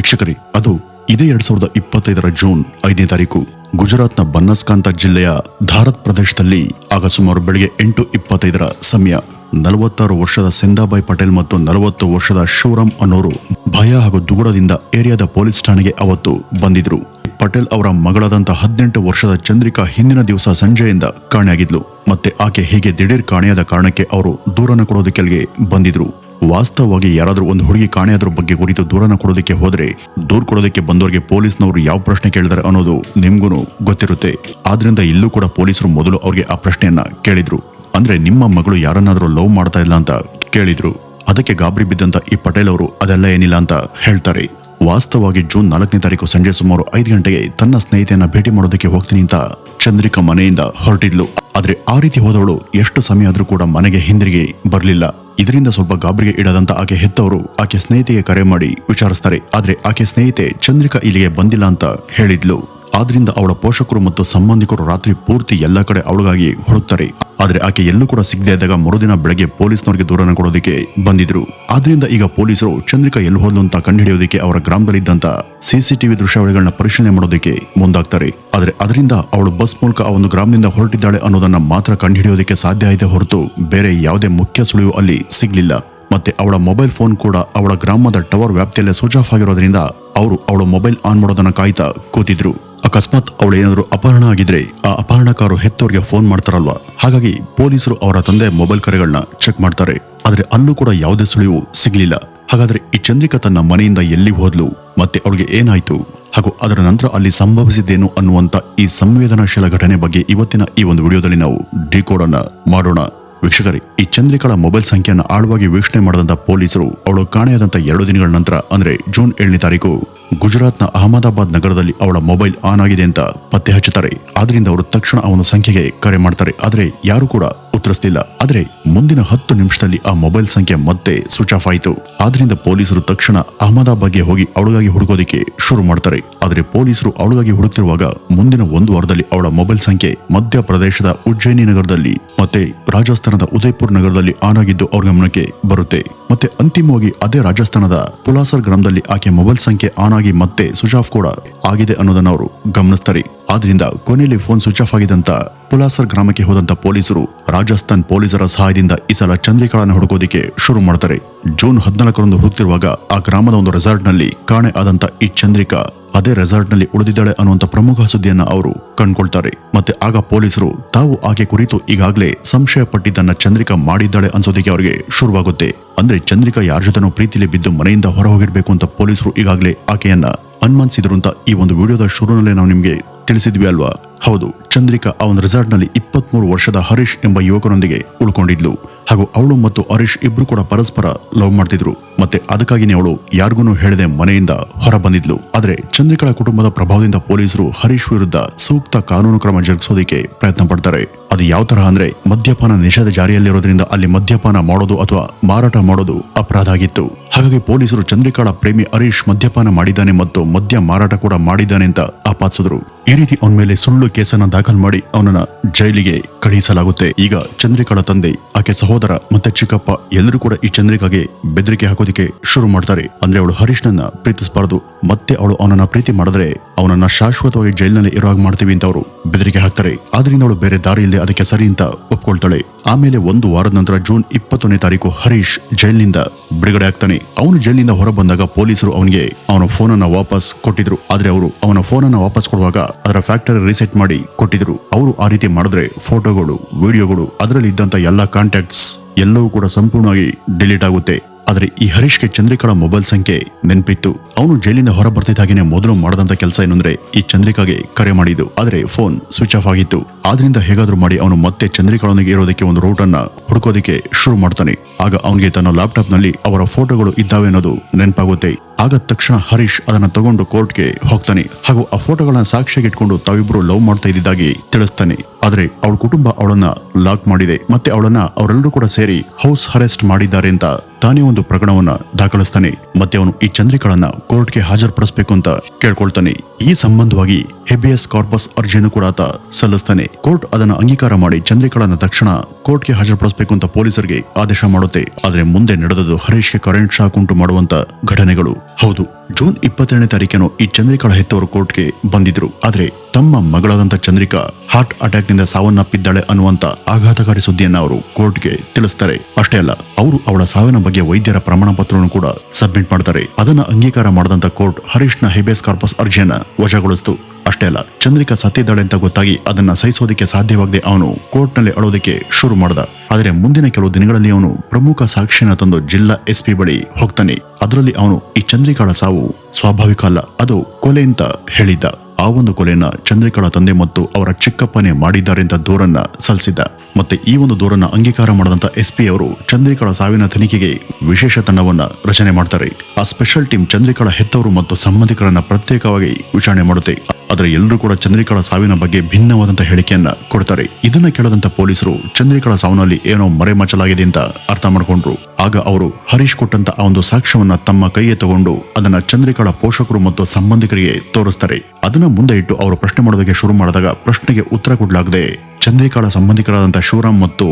ವೀಕ್ಷಕರೇ, ಅದು ಇದೇ ಎರಡ್ ಸಾವಿರದ ಇಪ್ಪತ್ತೈದರ ಜೂನ್ ಐದನೇ ತಾರೀಕು. ಗುಜರಾತ್ನ ಬನ್ನಸ್ಕಾಂತ ಜಿಲ್ಲೆಯ ಧಾರತ್ ಪ್ರದೇಶದಲ್ಲಿ ಆಗ ಸುಮಾರು ಬೆಳಗ್ಗೆ ಎಂಟು ಇಪ್ಪತ್ತೈದರ ಸಮಯ ನಲವತ್ತಾರು ವರ್ಷದ ಸೆಂದಾಬಾಯಿ ಪಟೇಲ್ ಮತ್ತು ನಲವತ್ತು ವರ್ಷದ ಶಿವರಾಮ್ ಅನ್ನೋರು ಭಯ ಹಾಗೂ ದುಗುಡದಿಂದ ಏರಿಯಾದ ಪೊಲೀಸ್ ಠಾಣೆಗೆ ಅವತ್ತು ಬಂದಿದ್ರು. ಪಟೇಲ್ ಅವರ ಮಗಳಾದಂತ ಹದಿನೆಂಟು ವರ್ಷದ ಚಂದ್ರಿಕಾ ಹಿಂದಿನ ದಿವಸ ಸಂಜೆಯಿಂದ ಕಾಣೆಯಾಗಿದ್ಲು, ಮತ್ತೆ ಆಕೆ ಹೀಗೆ ದಿಢೀರ್ ಕಾಣೆಯಾದ ಕಾರಣಕ್ಕೆ ಅವರು ದೂರನ ಕೊಡೋದಕ್ಕೆ ಬಂದಿದ್ರು. ವಾಸ್ತವವಾಗಿ ಯಾರಾದರೂ ಒಂದು ಹುಡುಗಿ ಕಾಣೆಯಾದ್ರ ಬಗ್ಗೆ ಕುರಿತು ದೂರನ ಕೊಡೋದಕ್ಕೆ ಹೋದರೆ ದೂರ ಕೊಡೋದಕ್ಕೆ ಬಂದವರಿಗೆ ಪೊಲೀಸ್ನವರು ಯಾವ ಪ್ರಶ್ನೆ ಕೇಳಿದಾರೆ ಅನ್ನೋದು ನಿಮ್ಗೂ ಗೊತ್ತಿರುತ್ತೆ. ಆದ್ರಿಂದ ಇಲ್ಲೂ ಕೂಡ ಪೊಲೀಸರು ಮೊದಲು ಅವ್ರಿಗೆ ಆ ಪ್ರಶ್ನೆಯನ್ನ ಕೇಳಿದ್ರು. ಅಂದ್ರೆ ನಿಮ್ಮ ಮಗಳು ಯಾರನ್ನಾದರೂ ಲವ್ ಮಾಡ್ತಾ ಇಲ್ಲ ಅಂತ ಕೇಳಿದ್ರು. ಅದಕ್ಕೆ ಗಾಬರಿ ಬಿದ್ದಂತ ಈ ಪಟೇಲ್ ಅವರು ಅದೆಲ್ಲ ಏನಿಲ್ಲ ಅಂತ ಹೇಳ್ತಾರೆ. ವಾಸ್ತವವಾಗಿ ಜೂನ್ ನಾಲ್ಕನೇ ತಾರೀಕು ಸಂಜೆ ಸುಮಾರು ಐದು ಗಂಟೆಗೆ ತನ್ನ ಸ್ನೇಹಿತೆಯನ್ನ ಭೇಟಿ ಮಾಡೋದಕ್ಕೆ ಹೋಗ್ತೀನಿ ಅಂತ ಚಂದ್ರಿಕಾ ಮನೆಯಿಂದ ಹೊರಟಿದ್ಲು. ಆದ್ರೆ ಆ ರೀತಿ ಹೋದವಳು ಎಷ್ಟು ಸಮಯ ಆದ್ರೂ ಕೂಡ ಮನೆಗೆ ಹಿಂದಿರುಗಿ ಬರಲಿಲ್ಲ. ಇದರಿಂದ ಸ್ವಲ್ಪ ಗಾಬರಿಗೆ ಇಡದಂತ ಆಕೆ ಹೆತ್ತವರು ಆಕೆ ಸ್ನೇಹಿತೆಗೆ ಕರೆ ಮಾಡಿ ವಿಚಾರಿಸ್ತಾರೆ. ಆದರೆ ಆಕೆ ಸ್ನೇಹಿತೆ ಚಂದ್ರಿಕಾ ಇಲ್ಲಿಗೆ ಬಂದಿಲ್ಲ ಅಂತ ಹೇಳಿದ್ಲು. ಆದ್ರಿಂದ ಅವಳ ಪೋಷಕರು ಮತ್ತು ಸಂಬಂಧಿಕರು ರಾತ್ರಿ ಪೂರ್ತಿ ಎಲ್ಲ ಕಡೆ ಅವಳಿಗಾಗಿ ಹುಡುಕ್ತಾರೆ ಆದರೆ ಆಕೆ ಎಲ್ಲೂ ಕೂಡ ಸಿಗದೆ ಇದ್ದಾಗ ಮರುದಿನ ಬೆಳಗ್ಗೆ ಪೊಲೀಸ್ನವರಿಗೆ ದೂರನ ಕೊಡೋದಕ್ಕೆ ಬಂದಿದ್ರು. ಆದ್ರಿಂದ ಈಗ ಪೊಲೀಸರು ಚಂದ್ರಿಕಾ ಎಲ್ಲಿ ಹೋದ್ಲು ಅಂತ ಕಂಡುಹಿಡಿಯೋದಕ್ಕೆ ಅವರ ಗ್ರಾಮದಲ್ಲಿದ್ದಂತ ಸಿಸಿಟಿವಿ ದೃಶ್ಯಾವಳಿಗಳನ್ನ ಪರಿಶೀಲನೆ ಮಾಡೋದಕ್ಕೆ ಮುಂದಾಗ್ತಾರೆ. ಆದರೆ ಅದರಿಂದ ಅವಳು ಬಸ್ ಮೂಲಕ ಆ ಒಂದು ಗ್ರಾಮದಿಂದ ಹೊರಟಿದ್ದಾಳೆ ಅನ್ನೋದನ್ನ ಮಾತ್ರ ಕಂಡುಹಿಡಿಯೋದಕ್ಕೆ ಸಾಧ್ಯ ಇದೆ ಹೊರತು ಬೇರೆ ಯಾವುದೇ ಮುಖ್ಯ ಸುಳಿವು ಅಲ್ಲಿ ಸಿಗ್ಲಿಲ್ಲ. ಮತ್ತೆ ಅವಳ ಮೊಬೈಲ್ ಫೋನ್ ಕೂಡ ಅವಳ ಗ್ರಾಮದ ಟವರ್ ವ್ಯಾಪ್ತಿಯಲ್ಲೇ ಸ್ವಿಚ್ ಆಫ್ ಆಗಿರೋದ್ರಿಂದ ಅವರು ಅವಳ ಮೊಬೈಲ್ ಆನ್ ಮಾಡೋದನ್ನ ಕಾಯ್ತಾ ಕೂತಿದ್ರು. ಅಕಸ್ಮಾತ್ ಅವಳು ಏನಾದರೂ ಅಪಹರಣ ಆಗಿದ್ರೆ ಆ ಅಪಹರಣಕಾರರು ಹೆತ್ತವರಿಗೆ ಫೋನ್ ಮಾಡ್ತಾರಲ್ವಾ? ಹಾಗಾಗಿ ಪೊಲೀಸರು ಅವರ ತಂದೆ ಮೊಬೈಲ್ ಕರೆಗಳನ್ನ ಚೆಕ್ ಮಾಡ್ತಾರೆ. ಆದರೆ ಅಲ್ಲೂ ಕೂಡ ಯಾವುದೇ ಸುಳಿವು ಸಿಗಲಿಲ್ಲ. ಹಾಗಾದ್ರೆ ಈ ಚಂದ್ರಿಕಾ ತನ್ನ ಮನೆಯಿಂದ ಎಲ್ಲಿ ಹೋದ್ಲು? ಮತ್ತೆ ಅವಳಿಗೆ ಏನಾಯ್ತು? ಹಾಗೂ ಅದರ ನಂತರ ಅಲ್ಲಿ ಸಂಭವಿಸಿದ್ದೇನು ಅನ್ನುವಂತ ಈ ಸಂವೇದನಾಶೀಲ ಘಟನೆ ಬಗ್ಗೆ ಇವತ್ತಿನ ಈ ಒಂದು ವಿಡಿಯೋದಲ್ಲಿ ನಾವು ಡಿಕೋಡ್ ಅನ್ನ ಮಾಡೋಣ. ವೀಕ್ಷಕರೇ, ಈ ಚಂದ್ರಿಕಾಳ ಮೊಬೈಲ್ ಸಂಖ್ಯೆಯನ್ನು ಆಳವಾಗಿ ವೀಕ್ಷಣೆ ಮಾಡಿದಂತ ಪೊಲೀಸರು ಅವಳು ಕಾಣೆಯಾದಂತ ಎರಡು ದಿನಗಳ ನಂತರ, ಅಂದ್ರೆ ಜೂನ್ ಏಳನೇ ತಾರೀಕು ಗುಜರಾತ್ನ ಅಹಮದಾಬಾದ್ ನಗರದಲ್ಲಿ ಅವಳ ಮೊಬೈಲ್ ಆನ್ ಆಗಿದೆ ಅಂತ ಪತ್ತೆ ಹಚ್ಚುತ್ತಾರೆ. ಆದ್ರಿಂದ ಅವರು ತಕ್ಷಣ ಅವನ ಸಂಖ್ಯೆಗೆ ಕರೆ ಮಾಡ್ತಾರೆ. ಆದರೆ ಯಾರು ಕೂಡ ಉತ್ತರಿಸ್ತಿಲ್ಲ. ಆದರೆ ಮುಂದಿನ ಹತ್ತು ನಿಮಿಷದಲ್ಲಿ ಆ ಮೊಬೈಲ್ ಸಂಖ್ಯೆ ಮತ್ತೆ ಸ್ವಿಚ್ ಆಫ್ ಆಯಿತು. ಆದ್ರಿಂದ ಪೊಲೀಸರು ತಕ್ಷಣ ಅಹಮದಾಬಾದ್ಗೆ ಹೋಗಿ ಅವಳಗಾಗಿ ಹುಡುಕೋದಿಕ್ಕೆ ಶುರು ಮಾಡ್ತಾರೆ. ಆದರೆ ಪೊಲೀಸರು ಅವಳಗಾಗಿ ಹುಡುಕ್ತಿರುವಾಗ ಮುಂದಿನ ಒಂದು ವಾರದಲ್ಲಿ ಅವಳ ಮೊಬೈಲ್ ಸಂಖ್ಯೆ ಮಧ್ಯಪ್ರದೇಶದ ಉಜ್ಜಯಿನಿ ನಗರದಲ್ಲಿ ಮತ್ತೆ ರಾಜಸ್ಥಾನದ ಉದಯ್ಪುರ್ ನಗರದಲ್ಲಿ ಆನ್ ಆಗಿದ್ದು ಅವ್ರ ಗಮನಕ್ಕೆ ಬರುತ್ತೆ. ಮತ್ತೆ ಅಂತಿಮವಾಗಿ ಅದೇ ರಾಜಸ್ಥಾನದ ಪುಲಾಸರ್ ಗ್ರಾಮದಲ್ಲಿ ಆಕೆ ಮೊಬೈಲ್ ಸಂಖ್ಯೆ ಆನ್ ಆಗಿ ಮತ್ತೆ ಸ್ವಿಚ್ ಆಫ್ ಕೂಡ ಆಗಿದೆ ಅನ್ನೋದನ್ನ ಅವರು ಗಮನಿಸ್ತಾರೆ. ಆದ್ರಿಂದ ಕೊನೆಯಲ್ಲಿ ಫೋನ್ ಸ್ವಿಚ್ ಆಫ್ ಆಗಿದಂತ ಪುಲಾಸರ್ ಗ್ರಾಮಕ್ಕೆ ಹೋದಂತ ಪೊಲೀಸರು ರಾಜಸ್ಥಾನ್ ಪೊಲೀಸರ ಸಹಾಯದಿಂದ ಈ ಸಲ ಚಂದ್ರಿಕಾಳನ್ನು ಹುಡುಕೋದಿಕ್ಕೆ ಶುರು ಮಾಡ್ತಾರೆ. ಜೂನ್ ಹದಿನಾಲ್ಕರಂದು ಹುಡುಕ್ತಿರುವಾಗ ಆ ಗ್ರಾಮದ ಒಂದು ರೆಸಾರ್ಟ್ನಲ್ಲಿ ಕಾಣೆ ಆದಂತ ಈ ಚಂದ್ರಿಕಾ ಅದೇ ರೆಸಾರ್ಟ್ನಲ್ಲಿ ಉಳಿದಿದ್ದಾಳೆ ಅನ್ನುವಂತ ಪ್ರಮುಖ ಸುದ್ದಿಯನ್ನ ಅವರು ಕಂಡ್ಕೊಳ್ತಾರೆ. ಮತ್ತೆ ಆಗ ಪೊಲೀಸರು ತಾವು ಆಕೆ ಕುರಿತು ಈಗಾಗಲೇ ಸಂಶಯ ಪಟ್ಟಿದ್ದನ್ನ ಚಂದ್ರಿಕಾ ಮಾಡಿದ್ದಾಳೆ ಅನ್ಸೋದಕ್ಕೆ ಅವರಿಗೆ ಶುರುವಾಗುತ್ತೆ. ಅಂದ್ರೆ ಚಂದ್ರಿಕಾ ಯಾರ ಜೊತೆನೋ ಪ್ರೀತಿಲಿ ಬಿದ್ದು ಮನೆಯಿಂದ ಹೊರ ಹೋಗಿರ್ಬೇಕು ಅಂತ ಪೊಲೀಸರು ಈಗಾಗಲೇ ಆಕೆಯನ್ನ ಅನುಮಾನಿಸಿದ್ರು ಅಂತ ಈ ಒಂದು ವಿಡಿಯೋದ ಶುರುನಲ್ಲೇ ನಾವು ನಿಮ್ಗೆ ತಿಳಿಸಿದ್ವಿ ಅಲ್ವಾ? ಹೌದು, ಚಂದ್ರಿಕಾ ಅವನ ರೆಸಾರ್ಟ್ನಲ್ಲಿ ರೆಸಾರ್ಟ್ನಲ್ಲಿ ಇಪ್ಪತ್ಮೂರು ವರ್ಷದ ಹರೀಶ್ ಎಂಬ ಯುವಕನೊಂದಿಗೆ ಉಳ್ಕೊಂಡಿದ್ಲು. ಹಾಗೂ ಅವಳು ಮತ್ತು ಹರೀಶ್ ಇಬ್ರು ಕೂಡ ಪರಸ್ಪರ ಲವ್ ಮಾಡ್ತಿದ್ರು. ಮತ್ತೆ ಅದಕ್ಕಾಗಿನೇ ಅವಳು ಯಾರಿಗೂ ಹೇಳದೆ ಮನೆಯಿಂದ ಹೊರ ಬಂದಿದ್ಲು ಆದ್ರೆ ಚಂದ್ರಿಕಳ ಕುಟುಂಬದ ಪ್ರಭಾವದಿಂದ ಪೊಲೀಸರು ಹರೀಶ್ ವಿರುದ್ಧ ಸೂಕ್ತ ಕಾನೂನು ಕ್ರಮ ಜರುಗಿಸೋದಕ್ಕೆ ಪ್ರಯತ್ನ ಪಡ್ತಾರೆ. ಅದು ಯಾವ ತರಹ ಅಂದ್ರೆ ಮದ್ಯಪಾನ ನಿಷೇಧ ಜಾರಿಯಲ್ಲಿರೋದ್ರಿಂದ ಅಲ್ಲಿ ಮದ್ಯಪಾನ ಮಾಡೋದು ಅಥವಾ ಮಾರಾಟ ಮಾಡೋದು ಅಪರಾಧ ಆಗಿತ್ತು. ಹಾಗಾಗಿ ಪೊಲೀಸರು ಚಂದ್ರಿಕಾಳ ಪ್ರೇಮಿ ಹರೀಶ್ ಮದ್ಯಪಾನ ಮಾಡಿದ್ದಾನೆ ಮತ್ತು ಮದ್ಯ ಮಾರಾಟ ಕೂಡ ಮಾಡಿದ್ದಾನೆ ಅಂತ ಆಪಾದಿಸಿದ್ರು. ಈ ರೀತಿ ಅವನ ಮೇಲೆ ಸುಳ್ಳು ಕೇಸನ್ನ ದಾಖಲು ಮಾಡಿ ಅವನನ್ನ ಜೈಲಿಗೆ ಕಳುಹಿಸಲಾಗುತ್ತೆ. ಈಗ ಚಂದ್ರಿಕಾಳ ತಂದೆ, ಆಕೆ ಸಹೋದರ ಮತ್ತೆ ಚಿಕ್ಕಪ್ಪ ಎಲ್ಲರೂ ಕೂಡ ಈ ಚಂದ್ರಿಕಾಗೆ ಬೆದರಿಕೆ ಹಾಕೋದಿಕ್ಕೆ ಶುರು ಮಾಡ್ತಾರೆ. ಅಂದ್ರೆ ಅವಳು ಹರೀಶ್ನನ್ನ ಪ್ರೀತಿಸಬಾರದು. ಮತ್ತೆ ಅವಳು ಅವನನ್ನ ಪ್ರೀತಿ ಮಾಡಿದ್ರೆ ಅವನನ್ನ ಶಾಶ್ವತವಾಗಿ ಜೈಲಿನಲ್ಲಿ ಇರೋ ಹಾಗೆ ಮಾಡ್ತೀವಿ ಅಂತ ಅವರು ಬೆದರಿಕೆ ಹಾಕ್ತಾರೆ. ಆದ್ರಿಂದ ಅವಳು ಬೇರೆ ದಾರಿ ಇಲ್ಲದೆ ಅದಕ್ಕೆ ಸರಿ ಅಂತ ಒಪ್ಕೊಳ್ತಾಳೆ. ಆಮೇಲೆ ಒಂದು ವಾರದ ನಂತರ ಜೂನ್ ಇಪ್ಪತ್ತೊಂದನೇ ತಾರೀಕು ಹರೀಶ್ ಜೈಲಿನಿಂದ ಬಿಡುಗಡೆ ಆಗ್ತಾನೆ. ಅವನು ಜೈಲಿನಿಂದ ಹೊರ ಬಂದಾಗ ಪೊಲೀಸರು ಅವನಿಗೆ ಅವನ ಫೋನ್ ಅನ್ನ ವಾಪಸ್ ಕೊಟ್ಟಿದ್ರು. ಆದ್ರೆ ಅವರು ಅವನ ಫೋನ್ ಅನ್ನ ವಾಪಸ್ ಕೊಡುವಾಗ ಅದರ ಫ್ಯಾಕ್ಟರಿ ರಿಸೆಟ್ ಮಾಡಿ ಕೊಟ್ಟಿದ್ರು. ಅವರು ಆ ರೀತಿ ಮಾಡಿದ್ರೆ ಫೋಟೋಗಳು ವಿಡಿಯೋಗಳು ಅದರಲ್ಲಿ ಇದ್ದಂತ ಎಲ್ಲಾ ಕಾಂಟ್ಯಾಕ್ಟ್ಸ್ ಎಲ್ಲವೂ ಕೂಡ ಸಂಪೂರ್ಣವಾಗಿ ಡಿಲೀಟ್ ಆಗುತ್ತೆ. ಆದ್ರೆ ಈ ಹರೀಶ್ಗೆ ಚಂದ್ರಿಕಾಳ ಮೊಬೈಲ್ ಸಂಖ್ಯೆ ನೆನಪಿತ್ತು. ಅವನು ಜೈಲಿಂದ ಹೊರ ಬರ್ತಿದ್ದಾಗೇನೆ ಮೊದಲು ಮಾಡದಂತ ಕೆಲಸ ಏನಂದ್ರೆ ಈ ಚಂದ್ರಿಕಾಗೆ ಕರೆ ಮಾಡಿದ್ದು. ಆದರೆ ಫೋನ್ ಸ್ವಿಚ್ ಆಫ್ ಆಗಿತ್ತು. ಆದ್ರಿಂದ ಹೇಗಾದ್ರೂ ಮಾಡಿ ಅವನು ಮತ್ತೆ ಚಂದ್ರಿಕಾಳೊಂದಿಗೆ ಇರೋದಕ್ಕೆ ಒಂದು ರೂಟ್ ಅನ್ನ ಹುಡುಕೋದಕ್ಕೆ ಶುರು ಮಾಡ್ತಾನೆ. ಆಗ ಅವನಿಗೆ ತನ್ನ ಲ್ಯಾಪ್ಟಾಪ್ನಲ್ಲಿ ಅವರ ಫೋಟೋಗಳು ಇದ್ದಾವೆ ಅನ್ನೋದು ನೆನಪಾಗುತ್ತೆ. ಆಗ ತಕ್ಷಣ ಹರೀಶ್ ಅದನ್ನ ತಗೊಂಡು ಕೋರ್ಟ್ಗೆ ಹೋಗ್ತಾನೆ. ಹಾಗೂ ಆ ಫೋಟೋಗಳನ್ನ ಸಾಕ್ಷಿಗೆ ಇಟ್ಕೊಂಡು ತಾವಿಬ್ರು ಲವ್ ಮಾಡ್ತಾ ಇದ್ದಿದ್ದಾಗಿ ತಿಳಿಸ್ತಾನೆ. ಆದರೆ ಅವಳ ಕುಟುಂಬ ಅವಳನ್ನ ಲಾಕ್ ಮಾಡಿದೆ. ಮತ್ತೆ ಅವಳನ್ನ ಅವರೆಲ್ಲರೂ ಕೂಡ ಸೇರಿ ಹೌಸ್ ಅರೆಸ್ಟ್ ಮಾಡಿದ್ದಾರೆ ಅಂತ ತಾನೇ ಒಂದು ಪ್ರಕರಣವನ್ನ ದಾಖಲಿಸ್ತಾನೆ. ಮತ್ತೆ ಅವನು ಈ ಚಂದ್ರಿಕಾಳನ್ನ ಕೋರ್ಟ್ಗೆ ಹಾಜರುಪಡಿಸಬೇಕು ಅಂತ ಕೇಳ್ಕೊಳ್ತಾನೆ. ಈ ಸಂಬಂಧವಾಗಿ ಹೆಬಿಯಸ್ ಕಾರ್ಪಸ್ ಅರ್ಜಿಯನ್ನು ಕೂಡ ಆತ ಸಲ್ಲಿಸ್ತಾನೆ. ಕೋರ್ಟ್ ಅದನ್ನು ಅಂಗೀಕಾರ ಮಾಡಿ ಚಂದ್ರಿಕಳನ ತಕ್ಷಣ ಕೋರ್ಟ್ಗೆ ಹಾಜರುಪಡಿಸಬೇಕು ಅಂತ ಪೊಲೀಸರಿಗೆ ಆದೇಶ ಮಾಡುತ್ತೆ. ಆದರೆ ಮುಂದೆ ನಡೆದದು ಹರೀಶ್ಗೆ ಕರೆಂಟ್ ಶಾಕ್ ಉಂಟು ಮಾಡುವಂತ ಘಟನೆಗಳು. ಹೌದು, ಜೂನ್ ಇಪ್ಪತ್ತೆರಡನೇ ತಾರೀಕೇನು ಈ ಚಂದ್ರಿಕಳ ಹೆತ್ತವರು ಕೋರ್ಟ್ಗೆ ಬಂದಿದ್ರು. ಆದರೆ ತಮ್ಮ ಮಗಳಾದಂತ ಚಂದ್ರಿಕಾ ಹಾರ್ಟ್ ಅಟ್ಯಾಕ್ನಿಂದ ಸಾವನ್ನಪ್ಪಿದ್ದಾಳೆ ಅನ್ನುವಂತ ಆಘಾತಕಾರಿ ಸುದ್ದಿಯನ್ನ ಅವರು ಕೋರ್ಟ್ಗೆ ತಿಳಿಸ್ತಾರೆ. ಅಷ್ಟೇ ಅಲ್ಲ, ಅವರು ಅವಳ ಸಾವಿನ ಬಗ್ಗೆ ವೈದ್ಯರ ಪ್ರಮಾಣ ಪತ್ರವನ್ನು ಕೂಡ ಸಬ್ಮಿಟ್ ಮಾಡ್ತಾರೆ. ಅದನ್ನ ಅಂಗೀಕಾರ ಮಾಡದಂತ ಕೋರ್ಟ್ ಹರೀಶ್ನ ಹೆಬೇಸ್ ಕಾರ್ಪಸ್ ಅರ್ಜಿಯನ್ನ ವಶಗೊಳಿಸಿತು. ಅಷ್ಟೇ ಅಲ್ಲ, ಚಂದ್ರಿಕಾ ಸತ್ತಿದ್ದಾಳೆ ಅಂತ ಗೊತ್ತಾಗಿ ಅದನ್ನ ಸಹಿಸೋದಕ್ಕೆ ಸಾಧ್ಯವಾಗದೆ ಅವನು ಕೋರ್ಟ್ನಲ್ಲಿ ಅಳೋದಕ್ಕೆ ಶುರು ಮಾಡ್ದ. ಆದರೆ ಮುಂದಿನ ಕೆಲವು ದಿನಗಳಲ್ಲಿ ಅವನು ಪ್ರಮುಖ ಸಾಕ್ಷಿನ ತಂದು ಜಿಲ್ಲಾ ಎಸ್ಪಿ ಬಳಿ ಹೋಗ್ತಾನೆ. ಅದರಲ್ಲಿ ಅವನು ಈ ಚಂದ್ರಿಕಾಳ ಸಾವು ಸ್ವಾಭಾವಿಕ ಅಲ್ಲ, ಅದು ಕೊಲೆ ಅಂತ ಹೇಳಿದ್ದ. ಆ ಒಂದು ಕೊಲೆಯನ್ನ ಚಂದ್ರಿಕಾಳ ತಂದೆ ಮತ್ತು ಅವರ ಚಿಕ್ಕಪ್ಪನೇ ಮಾಡಿದ್ದಾರೆ ಅಂತ ದೂರನ್ನ ಸಲ್ಲಿಸಿದ್ದ. ಮತ್ತೆ ಈ ಒಂದು ದೂರನ್ನ ಅಂಗೀಕಾರ ಮಾಡದಂತ ಎಸ್ ಪಿ ಅವರು ಚಂದ್ರಿಕಾಳ ಸಾವಿನ ತನಿಖೆಗೆ ವಿಶೇಷ ತಂಡವನ್ನ ರಚನೆ ಮಾಡ್ತಾರೆ. ಆ ಸ್ಪೆಷಲ್ ಟೀಮ್ ಚಂದ್ರಿಕಾಳ ಹೆತ್ತವರು ಮತ್ತು ಸಂಬಂಧಿಕರನ್ನ ಪ್ರತ್ಯೇಕವಾಗಿ ವಿಚಾರಣೆ ಮಾಡುತ್ತೆ. ಆದರೆ ಎಲ್ಲರೂ ಕೂಡ ಚಂದ್ರಿಕಾಳ ಸಾವಿನ ಬಗ್ಗೆ ಭಿನ್ನವಾದಂತಹ ಹೇಳಿಕೆಯನ್ನ ಕೊಡ್ತಾರೆ. ಇದನ್ನ ಕೇಳದಂತ ಪೊಲೀಸರು ಚಂದ್ರಿಕಾಳ ಸಾವನಲ್ಲಿ ಏನೋ ಮರೆಮಾಚಲಾಗಿದೆ ಅಂತ ಅರ್ಥ ಮಾಡಿಕೊಂಡ್ರು. ಆಗ ಅವರು ಹರೀಶ್ ಕೊಟ್ಟಂತ ಆ ಒಂದು ಸಾಕ್ಷ್ಯವನ್ನ ತಮ್ಮ ಕೈಗೆ ತಗೊಂಡು ಅದನ್ನ ಚಂದ್ರಿಕಾಳ ಪೋಷಕರು ಮತ್ತು ಸಂಬಂಧಿಕರಿಗೆ ತೋರಿಸ್ತಾರೆ. ಅದನ್ನ ಮುಂದೆ ಇಟ್ಟು ಅವರು ಪ್ರಶ್ನೆ ಮಾಡೋದಕ್ಕೆ ಶುರು ಮಾಡಿದಾಗ ಪ್ರಶ್ನೆಗೆ ಉತ್ತರ ಕೊಡಲಾಗದೆ ಚಂದ್ರಿಕಾಳ ಸಂಬಂಧಿಕರಾದಂತಹ ಶಿವರಾಮ್ ಮತ್ತು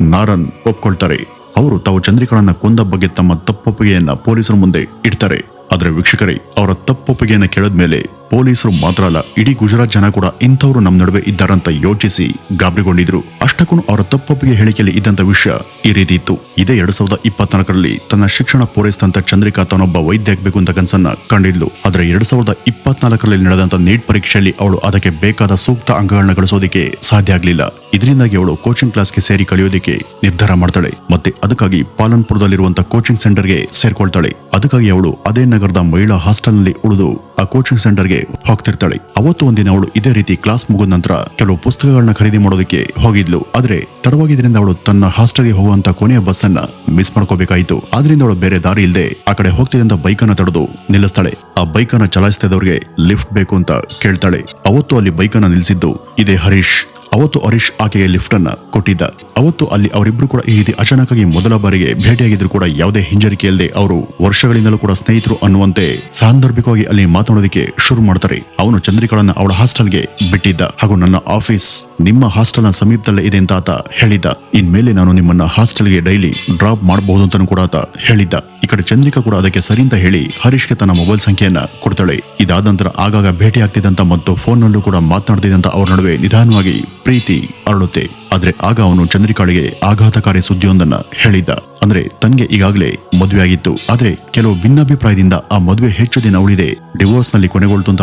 ನಾರನ್ ಒಪ್ಕೊಳ್ತಾರೆ. ಅವರು ತಾವು ಚಂದ್ರಿಕಾಳನ್ನ ಕೊಂದ ಬಗ್ಗೆ ತಮ್ಮ ತಪ್ಪೊಪ್ಪಿಗೆಯನ್ನ ಪೊಲೀಸರ ಮುಂದೆ ಇಡ್ತಾರೆ. ಆದರೆ ವೀಕ್ಷಕರೇ, ಅವರ ತಪ್ಪೊಪ್ಪಿಗೆಯನ್ನ ಕೇಳಿದ್ಮೇಲೆ ಪೊಲೀಸರು ಮಾತ್ರ ಅಲ್ಲ, ಇಡೀ ಗುಜರಾತ್ ಜನ ಕೂಡ ಇಂಥವ್ರು ನಮ್ಮ ನಡುವೆ ಇದ್ದಾರಂತ ಯೋಚಿಸಿ ಗಾಬರಿಗೊಂಡಿದ್ರು. ಅಷ್ಟಕ್ಕೂ ಅವರ ತಪ್ಪೊಪ್ಪಿಗೆ ಹೇಳಿಕೆಯಲ್ಲಿ ಇದ್ದಂತ ವಿಷಯ ಈ ರೀತಿ ಇತ್ತು. ಇದೇ ಎರಡ್ ಸಾವಿರದ ಇಪ್ಪತ್ನಾಲ್ಕರಲ್ಲಿ ತನ್ನ ಶಿಕ್ಷಣ ಪೂರೈಸಿದಂತ ಚಂದ್ರಿಕಾ ತಾನೊಬ್ಬ ವೈದ್ಯ ಆಗಬೇಕು ಅಂತ ಕನಸನ್ನ ಕಂಡಿದ್ಲು. ಆದ್ರೆ ಎರಡ್ ಸಾವಿರದ ಇಪ್ಪತ್ನಾಲ್ಕರಲ್ಲಿ ನಡೆದಂತ ನೀಟ್ ಪರೀಕ್ಷೆಯಲ್ಲಿ ಅವಳು ಅದಕ್ಕೆ ಬೇಕಾದ ಸೂಕ್ತ ಅಂಗಗಳನ್ನ ಗಳಿಸೋದಕ್ಕೆ ಸಾಧ್ಯ ಆಗ್ಲಿಲ್ಲ. ಇದರಿಂದಾಗಿ ಅವಳು ಕೋಚಿಂಗ್ ಕ್ಲಾಸ್ಗೆ ಸೇರಿ ಕಲಿಯೋದಕ್ಕೆ ನಿರ್ಧಾರ ಮಾಡ್ತಾಳೆ. ಮತ್ತೆ ಅದಕ್ಕಾಗಿ ಪಾಲನ್ಪುರದಲ್ಲಿರುವಂತ ಕೋಚಿಂಗ್ ಸೆಂಟರ್ಗೆ ಸೇರ್ಕೊಳ್ತಾಳೆ. ಅದಕ್ಕಾಗಿ ಅವಳು ಅದೇ ನಗರದ ಮಹಿಳಾ ಹಾಸ್ಟೆಲ್ನಲ್ಲಿ ಉಳಿದು ಆ ಕೋಚಿಂಗ್ ಸೆಂಟರ್ಗೆ ಹೋಗ್ತಿರ್ತಾಳೆ. ಅವತ್ತು ಒಂದಿನ ಅವಳು ಇದೇ ರೀತಿ ಕ್ಲಾಸ್ ಮುಗಿದ ನಂತರ ಕೆಲವು ಪುಸ್ತಕಗಳನ್ನ ಖರೀದಿ ಮಾಡೋದಕ್ಕೆ ಹೋಗಿದ್ಲು. ಆದ್ರೆ ತಡವಾಗಿದ್ರಿಂದ ಅವಳು ತನ್ನ ಹಾಸ್ಟೆಲ್ಗೆ ಹೋಗುವಂತ ಕೊನೆಯ ಬಸ್ ಅನ್ನ ಮಿಸ್ ಮಾಡ್ಕೋಬೇಕಾಯಿತು. ಆದ್ರಿಂದ ಅವಳು ಬೇರೆ ದಾರಿ ಇಲ್ಲದೆ ಆ ಕಡೆ ಹೋಗ್ತಿದ್ದಂತ ಬೈಕ್ ಅನ್ನ ತಡೆದು ನಿಲ್ಲಿಸ್ತಾಳೆ. ಆ ಬೈಕ್ ಅನ್ನ ಚಲಾಯಿಸ್ತಿದ್ದವ್ರಿಗೆ ಲಿಫ್ಟ್ ಬೇಕು ಅಂತ ಕೇಳ್ತಾಳೆ. ಅವತ್ತು ಅಲ್ಲಿ ಬೈಕ್ ಅನ್ನ ನಿಲ್ಲಿಸಿದ್ದು ಇದೇ ಹರೀಶ್. ಅವತ್ತು ಹರೀಶ್ ಆಕೆಗೆ ಲಿಫ್ಟ್ ಅನ್ನ ಕೊಟ್ಟಿದ್ದ. ಅವತ್ತು ಅಲ್ಲಿ ಅವರಿಬ್ರು ಕೂಡ ಈ ರೀತಿ ಅಚಾನಕ್ಕಾಗಿ ಮೊದಲ ಬಾರಿಗೆ ಭೇಟಿಯಾಗಿದ್ರು ಕೂಡ ಯಾವುದೇ ಹಿಂಜರಿಕೆ ಇಲ್ಲದೆ ಅವರು ವರ್ಷಗಳಿಂದಲೂ ಕೂಡ ಸ್ನೇಹಿತರು ಅನ್ನುವಂತೆ ಸಾಂದರ್ಭಿಕವಾಗಿ ಅಲ್ಲಿ ಮಾತನಾಡೋದಕ್ಕೆ ಶುರು ಮಾಡ್ತಾರೆ. ಅವನು ಚಂದ್ರಿಕಾಳನ್ನ ಅವಳ ಹಾಸ್ಟೆಲ್ಗೆ ಬಿಟ್ಟಿದ್ದ. ಹಾಗೂ ನನ್ನ ಆಫೀಸ್ ನಿಮ್ಮ ಹಾಸ್ಟೆಲ್ನ ಸಮೀಪದಲ್ಲೇ ಇದೆ ಅಂತ ಆತ ಹೇಳಿದ್ದ. ಇನ್ಮೇಲೆ ನಾನು ನಿಮ್ಮನ್ನ ಹಾಸ್ಟೆಲ್ಗೆ ಡೈಲಿ ಡ್ರಾಪ್ ಮಾಡಬಹುದು ಅಂತಾನು ಕೂಡ ಆತ ಹೇಳಿದ್ದ. ಈ ಕಡೆ ಚಂದ್ರಿಕಾ ಕೂಡ ಅದಕ್ಕೆ ಸರಿ ಅಂತ ಹೇಳಿ ಹರೀಶ್ಗೆ ತನ್ನ ಮೊಬೈಲ್ ಸಂಖ್ಯೆಯನ್ನ ಕೊಡ್ತಾಳೆ. ಇದಾದ ನಂತರ ಆಗಾಗ ಭೇಟಿ ಆಗ್ತಿದ್ದಂತ ಮತ್ತು ಫೋನ್ನಲ್ಲೂ ಕೂಡ ಮಾತನಾಡ್ತಿದ್ದಂತ ಅವರ ನಡುವೆ ನಿಧಾನವಾಗಿ ಪ್ರೀತಿ ಅರಳುತ್ತೆ. ಆದ್ರೆ ಆಗ ಅವನು ಚಂದ್ರಿಕಾಳಿಗೆ ಆಘಾತಕಾರಿ ಸುದ್ದಿಯೊಂದನ್ನ ಹೇಳಿದ್ದ. ಅಂದ್ರೆ ತನ್ಗೆ ಈಗಾಗಲೇ ಮದುವೆ ಆಗಿತ್ತು ಆದ್ರೆ ಕೆಲವು ಭಿನ್ನಾಭಿಪ್ರಾಯದಿಂದ ಆ ಮದುವೆ ಹೆಚ್ಚು ದಿನ ಉಳಿದೆ. ಡಿವೋರ್ಸ್ನಲ್ಲಿ ಕೊನೆಗೊಳ್ತು ಅಂತ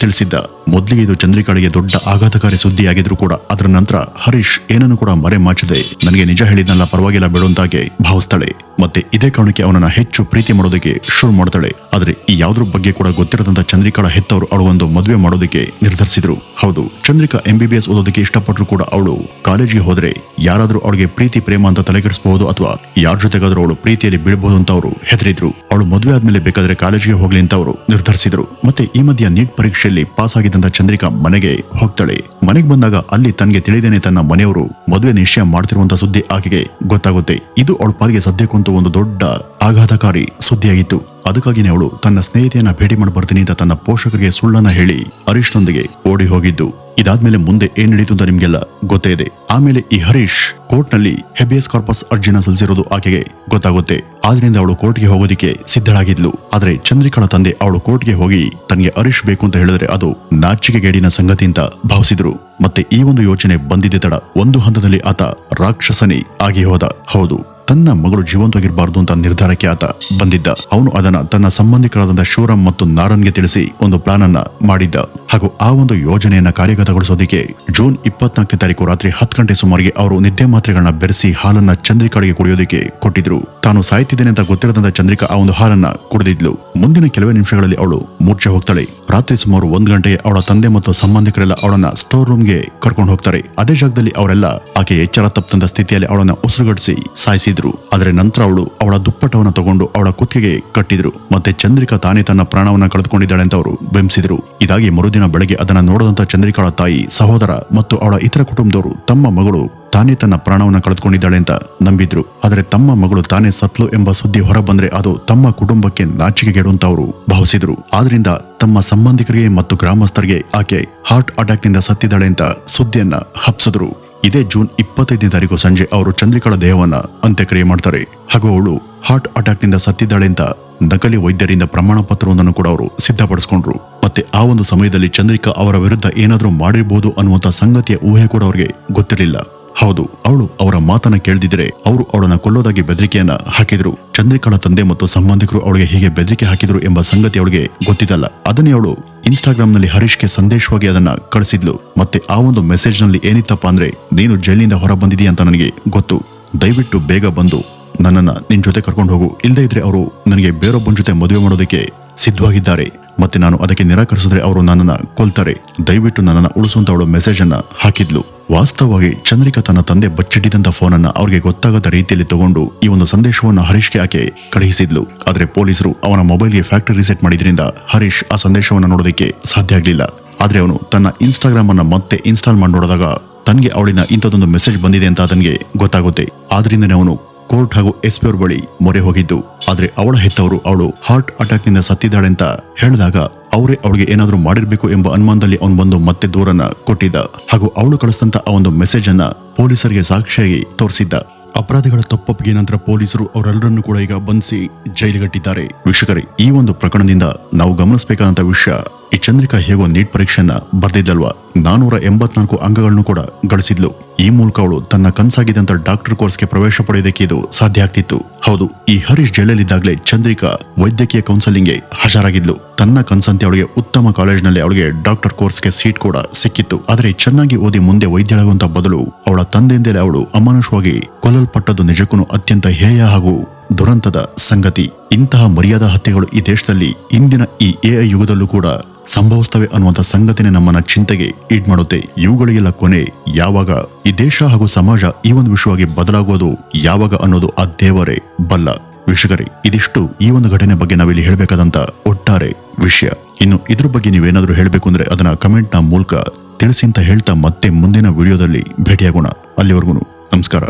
ತಿಳಿಸಿದ್ದ. ಮೊದಲಿಗೆ ಇದು ಚಂದ್ರಿಕಾಳಿಗೆ ದೊಡ್ಡ ಆಘಾತಕಾರಿ ಸುದ್ದಿಯಾಗಿದ್ರು ಕೂಡ ಅದರ ನಂತರ ಹರೀಶ್ ಏನನ್ನು ಕೂಡ ಮರೆ ಮಾಚದೆ. ನನಗೆ ನಿಜ ಹೇಳಿದ್ನಲ್ಲ, ಪರವಾಗಿಲ್ಲ ಬಿಡುವಂತಾಗೆ ಭಾವಿಸ್ತಾಳೆ. ಮತ್ತೆ ಇದೇ ಕಾರಣಕ್ಕೆ ಅವನನ್ನ ಹೆಚ್ಚು ಪ್ರೀತಿ ಮಾಡೋದಕ್ಕೆ ಶುರು ಮಾಡ್ತಾಳೆ. ಆದ್ರೆ ಈ ಯಾವ್ದ್ರ ಬಗ್ಗೆ ಕೂಡ ಗೊತ್ತಿರದಂತ ಚಂದ್ರಿಕಾಳ ಹೆತ್ತವರು ಅವಳು ಒಂದು ಮದುವೆ ಮಾಡೋದಕ್ಕೆ ನಿರ್ಧರಿಸಿದ್ರು. ಹೌದು, ಚಂದ್ರಿಕಾ ಎಂಬಿಬಿಎಸ್ ಓದೋದಕ್ಕೆ ಇಷ್ಟಪಟ್ಟರು ಕೂಡ ಅವಳು ಕಾಲೇಜಿಗೆ ಹೋದ್ರೆ ಯಾರಾದ್ರೂ ಅವಳಿಗೆ ಪ್ರೀತಿ, ಪ್ರೇಮ ಅಂತ ತಲೆಗೆಡಿಸಬಹುದು ಅಥವಾ ಯಾರ ಜೊತೆಗಾದ್ರೂ ಅವಳು ಪ್ರೀತಿಯಲ್ಲಿ ಬೀಳಬಹುದು ಅಂತ ಅವರು ಹೆದರಿದ್ರು. ಅವಳು ಮದುವೆ ಆದ್ಮೇಲೆ ಬೇಕಾದ್ರೆ ಕಾಲೇಜಿಗೆ ಹೋಗ್ಲಿ ಅಂತ ಅವರು ನಿರ್ಧರಿಸಿದ್ರು. ಮತ್ತೆ ಈ ಮಧ್ಯ ನೀಟ್ ಪರೀಕ್ಷೆಯಲ್ಲಿ ಪಾಸ್ ಆಗಿದ್ದಂತ ಚಂದ್ರಿಕಾ ಮನೆಗೆ ಹೋಗ್ತಾಳೆ. ಮನೆಗೆ ಬಂದಾಗ ಅಲ್ಲಿ ತನಗೆ ತಿಳಿದೇನೆ ತನ್ನ ಮನೆಯವರು ಮದುವೆ ನಿಶ್ಚಯ ಮಾಡ್ತಿರುವಂತಹ ಸುದ್ದಿ ಆಕೆಗೆ ಗೊತ್ತಾಗುತ್ತೆ. ಇದು ಅವಳ ಪಾಲಿಗೆ ಸದ್ಯಕ್ಕಂತೂ ಒಂದು ದೊಡ್ಡ ಆಘಾತಕಾರಿ ಸುದ್ದಿಯಾಗಿತ್ತು. ಅದಕ್ಕಾಗಿನೇ ಅವಳು ತನ್ನ ಸ್ನೇಹಿತೆಯನ್ನ ಭೇಟಿ ಮಾಡಿ ಬರ್ತೀನಿ ಅಂತ ತನ್ನ ಪೋಷಕರಿಗೆ ಸುಳ್ಳನ್ನ ಹೇಳಿ ಹರೀಶ್ನೊಂದಿಗೆ ಓಡಿ ಹೋಗಿದ್ದು ಇದಾದ್ಮೇಲೆ ಮುಂದೆ ಏನ್ ನಡೀತು ಅಂತ ನಿಮ್ಗೆಲ್ಲ ಗೊತ್ತೇ ಇದೆ. ಆಮೇಲೆ ಈ ಹರೀಶ್ ಕೋರ್ಟ್ನಲ್ಲಿ ಹೆಬಿಯಸ್ ಕಾರ್ಪಸ್ ಅರ್ಜಿನ ಸಲ್ಲಿಸಿರೋದು ಆಕೆಗೆ ಗೊತ್ತಾಗುತ್ತೆ. ಆದ್ರಿಂದ ಅವಳು ಕೋರ್ಟ್ಗೆ ಹೋಗೋದಿಕ್ಕೆ ಸಿದ್ಧಳಾಗಿದ್ಲು. ಆದ್ರೆ ಚಂದ್ರಿಕಾಳ ತಂದೆ ಅವಳು ಕೋರ್ಟ್ಗೆ ಹೋಗಿ ತನಗೆ ಹರೀಶ್ ಬೇಕು ಅಂತ ಹೇಳಿದ್ರೆ ಅದು ನಾಚಿಕೆಗೇಡಿನ ಸಂಗತಿ ಅಂತ ಭಾವಿಸಿದ್ರು. ಮತ್ತೆ ಈ ಒಂದು ಯೋಚನೆ ಬಂದಿದ್ದೆ ತಡ ಒಂದು ಹಂತದಲ್ಲಿ ಆತ ರಾಕ್ಷಸನಿ ಆಗಿ ಹೋದ. ಹೌದು. ತನ್ನ ಮಗಳು ಜೀವಂತವಾಗಿರಬಾರ್ದು ಅಂತ ನಿರ್ಧಾರಕ್ಕೆ ಆತ ಬಂದಿದ್ದ. ಅವನು ಅದನ್ನ ತನ್ನ ಸಂಬಂಧಿಕರಾದಂತ ಶಿವರಾಮ್ ಮತ್ತು ನಾರನ್ಗೆ ತಿಳಿಸಿ ಒಂದು ಪ್ಲಾನ್ ಅನ್ನ ಮಾಡಿದ್ದ. ಹಾಗೂ ಆ ಒಂದು ಯೋಜನೆಯನ್ನ ಕಾರ್ಯಗತಗೊಳಿಸೋದಕ್ಕೆ ಜೂನ್ ಇಪ್ಪತ್ನಾಲ್ಕನೇ ತಾರೀಕು ರಾತ್ರಿ ಹತ್ತು ಗಂಟೆ ಸುಮಾರಿಗೆ ಅವರು ನಿದ್ದೆ ಮಾತ್ರೆಗಳನ್ನ ಬೆರೆಸಿ ಹಾಲನ್ನ ಚಂದ್ರಿಕಾಳಿಗೆ ಕುಡಿಯೋದಕ್ಕೆ ಕೊಟ್ಟಿದ್ರು. ತಾನು ಸಾಯ್ತಿದ್ದೇನೆ ಅಂತ ಗೊತ್ತಿರದಂತ ಚಂದ್ರಿಕಾ ಆ ಒಂದು ಹಾಲನ್ನ ಕುಡಿದಿದ್ಲು. ಮುಂದಿನ ಕೆಲವೇ ನಿಮಿಷಗಳಲ್ಲಿ ಅವಳು ಮೂರ್ಛೆ ಹೋಗ್ತಾಳೆ. ರಾತ್ರಿ ಸುಮಾರು ಒಂದು ಗಂಟೆಗೆ ಅವಳ ತಂದೆ ಮತ್ತು ಸಂಬಂಧಿಕರೆಲ್ಲ ಅವಳನ್ನ ಸ್ಟೋರ್ ರೂಮ್ಗೆ ಕರ್ಕೊಂಡು ಹೋಗ್ತಾರೆ. ಅದೇ ಜಾಗದಲ್ಲಿ ಅವರೆಲ್ಲ ಆಕೆ ಎಚ್ಚರ ತಪ್ಪಂತ ಸ್ಥಿತಿಯಲ್ಲಿ ಅವಳನ್ನ ಉಸಿರುಗಡಿಸಿ ಸಾಯಿಸಿದ್ರು. ಆದರೆ ನಂತರ ಅವಳು ಅವಳ ದುಪ್ಪಟವನ್ನು ತಗೊಂಡು ಅವಳ ಕುತ್ತಿಗೆ ಕಟ್ಟಿದ್ರು. ಮತ್ತೆ ಚಂದ್ರಿಕಾ ತಾನೇ ತನ್ನ ಪ್ರಾಣವನ್ನ ಕಳೆದುಕೊಂಡಿದ್ದಾಳೆ ಅಂತ ಅವರು ಬೆಂಬಿಸಿದ್ರು. ಇದಾಗಿ ಮರುದಿನ ಬೆಳಗ್ಗೆ ಅದನ್ನ ನೋಡದಂತ ಚಂದ್ರಿಕಾಳ ತಾಯಿ, ಸಹೋದರ ಮತ್ತು ಅವಳ ಇತರ ಕುಟುಂಬದವರು ತಮ್ಮ ಮಗಳು ತಾನೇ ತನ್ನ ಪ್ರಾಣವನ್ನು ಕಳೆದುಕೊಂಡಿದ್ದಾಳೆ ಅಂತ ನಂಬಿದ್ರು. ಆದರೆ ತಮ್ಮ ಮಗಳು ತಾನೇ ಸತ್ಲು ಎಂಬ ಸುದ್ದಿ ಹೊರಬಂದ್ರೆ ಅದು ತಮ್ಮ ಕುಟುಂಬಕ್ಕೆ ನಾಚಿಕೆ ಅಂತ ಅವರು ಭಾವಿಸಿದ್ರು. ಆದ್ರಿಂದ ತಮ್ಮ ಸಂಬಂಧಿಕರಿಗೆ ಮತ್ತು ಗ್ರಾಮಸ್ಥರಿಗೆ ಆಕೆ ಹಾರ್ಟ್ ಅಟ್ಯಾಕ್ನಿಂದ ಸತ್ತಿದ್ದಾಳೆ ಅಂತ ಸುದ್ದಿಯನ್ನ ಹಬ್ಸಿದ್ರು. ಇದೇ ಜೂನ್ ಇಪ್ಪತ್ತೈದನೇ ತಾರೀಕು ಸಂಜೆ ಅವರು ಚಂದ್ರಿಕಾಳ ದೇಹವನ್ನ ಅಂತ್ಯಕ್ರಿಯೆ ಮಾಡ್ತಾರೆ. ಹಾಗೂ ಅವಳು ಹಾರ್ಟ್ ಅಟ್ಯಾಕ್ನಿಂದ ಸತ್ತಿದ್ದಾಳೆ ಅಂತ ನಕಲಿ ವೈದ್ಯರಿಂದ ಪ್ರಮಾಣ ಪತ್ರವೊಂದನ್ನು ಕೂಡ ಅವರು ಸಿದ್ಧಪಡಿಸಿಕೊಂಡ್ರು. ಮತ್ತೆ ಆ ಒಂದು ಸಮಯದಲ್ಲಿ ಚಂದ್ರಿಕಾ ಅವರ ವಿರುದ್ಧ ಏನಾದರೂ ಮಾಡಿರಬಹುದು ಅನ್ನುವಂತ ಸಂಗತಿಯ ಊಹೆ ಕೂಡ ಅವರಿಗೆ ಗೊತ್ತಿರಲಿಲ್ಲ. ಹೌದು, ಅವಳು ಅವರ ಮಾತನ್ನ ಕೇಳದಿದ್ರೆ ಅವರು ಅವಳನ್ನ ಕೊಲ್ಲೋದಾಗಿ ಬೆದರಿಕೆಯನ್ನ ಹಾಕಿದ್ರು. ಚಂದ್ರಿಕಾಳ ತಂದೆ ಮತ್ತು ಸಂಬಂಧಿಕರು ಅವಳಿಗೆ ಹೇಗೆ ಬೆದರಿಕೆ ಹಾಕಿದ್ರು ಎಂಬ ಸಂಗತಿ ಅವಳಿಗೆ ಗೊತ್ತಿದಲ್ಲ ಅದನ್ನೇ ಅವಳು ಇನ್ಸ್ಟಾಗ್ರಾಮ್ನಲ್ಲಿ ಹರೀಶ್ಗೆ ಸಂದೇಶವಾಗಿ ಅದನ್ನ ಕಳಿಸಿದ್ಲು. ಮತ್ತೆ ಆ ಒಂದು ಮೆಸೇಜ್ನಲ್ಲಿ ಏನಿತ್ತಪ್ಪ ಅಂದ್ರೆ, ನೀನು ಜೈಲಿನಿಂದ ಹೊರ ಬಂದಿದೀಯ ಅಂತ ನನಗೆ ಗೊತ್ತು. ದಯವಿಟ್ಟು ಬೇಗ ಬಂದು ನನ್ನನ್ನ ನಿನ್ ಜೊತೆ ಕರ್ಕೊಂಡು ಹೋಗು. ಇಲ್ಲದೆ ಇದ್ರೆ ಅವರು ನನಗೆ ಬೇರೊಬ್ಬನ ಜೊತೆ ಮದುವೆ ಮಾಡೋದಕ್ಕೆ ಸಿದ್ಧವಾಗಿದ್ದಾರೆ. ಮತ್ತೆ ನಾನು ಅದಕ್ಕೆ ನಿರಾಕರಿಸಿದ್ರೆ ಅವರು ನನ್ನನ್ನು ಕೊಲ್ತಾರೆ. ದಯವಿಟ್ಟು ನನ್ನನ್ನು ಉಳಿಸುವಂತ ಅವಳು ಮೆಸೇಜ್ ಅನ್ನ ಹಾಕಿದ್ಲು. ವಾಸ್ತವವಾಗಿ ಚಂದ್ರಿಕಾ ತನ್ನ ತಂದೆ ಬಚ್ಚಿಟ್ಟಿದ್ದಂತ ಫೋನ್ ಅನ್ನ ಅವ್ರಿಗೆ ಗೊತ್ತಾಗದ ರೀತಿಯಲ್ಲಿ ತಗೊಂಡು ಈ ಒಂದು ಸಂದೇಶವನ್ನು ಹರೀಶ್ಗೆ ಆಕೆ ಕಳುಹಿಸಿದ್ಲು. ಆದರೆ ಪೊಲೀಸರು ಅವನ ಮೊಬೈಲ್ಗೆ ಫ್ಯಾಕ್ಟರಿ ರಿಸೆಟ್ ಮಾಡಿದ್ರಿಂದ ಹರೀಶ್ ಆ ಸಂದೇಶವನ್ನು ನೋಡೋದಕ್ಕೆ ಸಾಧ್ಯ ಆಗಲಿಲ್ಲ. ಆದರೆ ಅವನು ತನ್ನ ಇನ್ಸ್ಟಾಗ್ರಾಮ್ ಅನ್ನ ಮತ್ತೆ ಇನ್ಸ್ಟಾಲ್ ಮಾಡಿ ನೋಡಿದಾಗ ತನಗೆ ಅವಳಿನ ಇಂಥದೊಂದು ಮೆಸೇಜ್ ಬಂದಿದೆ ಅಂತ ಅದನ್ಗೆ ಗೊತ್ತಾಗುತ್ತೆ. ಆದ್ರಿಂದನೇ ಅವನು ಕೋರ್ಟ್ ಹಾಗೂ ಎಸ್ಪಿ ಅವ್ರ ಬಳಿ ಮೊರೆ ಹೋಗಿದ್ದು. ಆದ್ರೆ ಅವಳ ಹೆತ್ತವರು ಅವಳು ಹಾರ್ಟ್ ಅಟ್ಯಾಕ್ನಿಂದ ಸತ್ತಿದ್ದಾಳೆ ಅಂತ ಹೇಳಿದಾಗ ಅವರೇ ಅವಳಿಗೆ ಏನಾದರೂ ಮಾಡಿರ್ಬೇಕು ಎಂಬ ಅನುಮಾನದಲ್ಲಿ ಅವನು ಬಂದು ಮತ್ತೆ ದೂರನ್ನ ಕೊಟ್ಟಿದ್ದ. ಹಾಗೂ ಅವಳು ಕಳಿಸಿದಂತ ಆ ಒಂದು ಮೆಸೇಜ್ ಅನ್ನ ಪೊಲೀಸರಿಗೆ ಸಾಕ್ಷಿಯಾಗಿ ತೋರಿಸಿದ್ದ. ಅಪರಾಧಿಗಳ ತಪ್ಪೊಪ್ಪಿಗೆ ನಂತರ ಪೊಲೀಸರು ಅವರೆಲ್ಲರನ್ನು ಕೂಡ ಈಗ ಬಂಧಿಸಿ ಜೈಲಿಗಟ್ಟಿದ್ದಾರೆ. ವೀಕ್ಷಕರೇ, ಈ ಒಂದು ಪ್ರಕರಣದಿಂದ ನಾವು ಗಮನಿಸಬೇಕಾದಂತ ವಿಷಯ ಈ ಚಂದ್ರಿಕಾ ಹೇಗೋ ನೀಟ್ ಪರೀಕ್ಷೆಯನ್ನ ಬರ್ದಿದ್ದಲ್ವಾ? ನಾನೂರ ಎಂಬತ್ನಾಲ್ಕು ಅಂಕಗಳನ್ನು ಕೂಡ ಗಳಿಸಿದ್ಲು. ಈ ಮೂಲಕ ಅವಳು ತನ್ನ ಕನ್ಸಾಗಿದ್ದಂತ ಡಾಕ್ಟರ್ ಕೋರ್ಸ್ಗೆ ಪ್ರವೇಶ ಪಡೆಯೋದಕ್ಕೆ ಇದು ಸಾಧ್ಯ ಆಗ್ತಿತ್ತು. ಹೌದು, ಈ ಹರೀಶ್ ಜೈಲಲ್ಲಿದ್ದಾಗಲೇ ಚಂದ್ರಿಕಾ ವೈದ್ಯಕೀಯ ಕೌನ್ಸೆಲಿಂಗ್ಗೆ ಹಾಜರಾಗಿದ್ಲು. ತನ್ನ ಕನ್ಸಂತೆ ಅವಳಿಗೆ ಉತ್ತಮ ಕಾಲೇಜ್ನಲ್ಲಿ ಅವಳಿಗೆ ಡಾಕ್ಟರ್ ಕೋರ್ಸ್ಗೆ ಸೀಟ್ ಕೂಡ ಸಿಕ್ಕಿತ್ತು. ಆದರೆ ಚೆನ್ನಾಗಿ ಓದಿ ಮುಂದೆ ವೈದ್ಯಳಾಗುವಂತ ಬದಲು ಅವಳ ತಂದೆಯಿಂದಲೇ ಅವಳು ಅಮಾನುಷವಾಗಿ ಕೊಲ್ಲಲ್ಪಟ್ಟದ್ದು ನಿಜಕ್ಕೂ ಅತ್ಯಂತ ಹೇಯ ಹಾಗೂ ದುರಂತದ ಸಂಗತಿ. ಇಂತಹ ಮರ್ಯಾದಾ ಹತ್ಯೆಗಳು ಈ ದೇಶದಲ್ಲಿ ಇಂದಿನ ಈ ಎಐ ಯುಗದಲ್ಲೂ ಕೂಡ ಸಂಭವಿಸ್ತವೆ ಅನ್ನುವಂಥ ಸಂಗತಿನೇ ನಮ್ಮನ್ನ ಚಿಂತೆಗೆ ಈಡ್ ಮಾಡುತ್ತೆ. ಇವುಗಳಿಗೆಲ್ಲ ಕೊನೆ ಯಾವಾಗ ಈ ದೇಶ ಹಾಗೂ ಸಮಾಜ ಈ ಒಂದು ವಿಷಯವಾಗಿ ಬದಲಾಗುವುದು ಯಾವಾಗ ಅನ್ನೋದು ಆ ದೇವರೇ ಬಲ್ಲ. ವೀಕ್ಷಕರೇ, ಇದಿಷ್ಟು ಈ ಒಂದು ಘಟನೆ ಬಗ್ಗೆ ನಾವಿಲ್ಲಿ ಹೇಳಬೇಕಾದಂತ ಒಟ್ಟಾರೆ ವಿಷಯ. ಇನ್ನು ಇದ್ರ ಬಗ್ಗೆ ನೀವೇನಾದ್ರೂ ಹೇಳಬೇಕು ಅಂದ್ರೆ ಅದನ್ನ ಕಮೆಂಟ್ನ ಮೂಲಕ ತಿಳಿಸಿ ಅಂತ ಹೇಳ್ತಾ ಮತ್ತೆ ಮುಂದಿನ ವಿಡಿಯೋದಲ್ಲಿ ಭೇಟಿಯಾಗೋಣ. ಅಲ್ಲಿವರೆಗೂ ನಮಸ್ಕಾರ.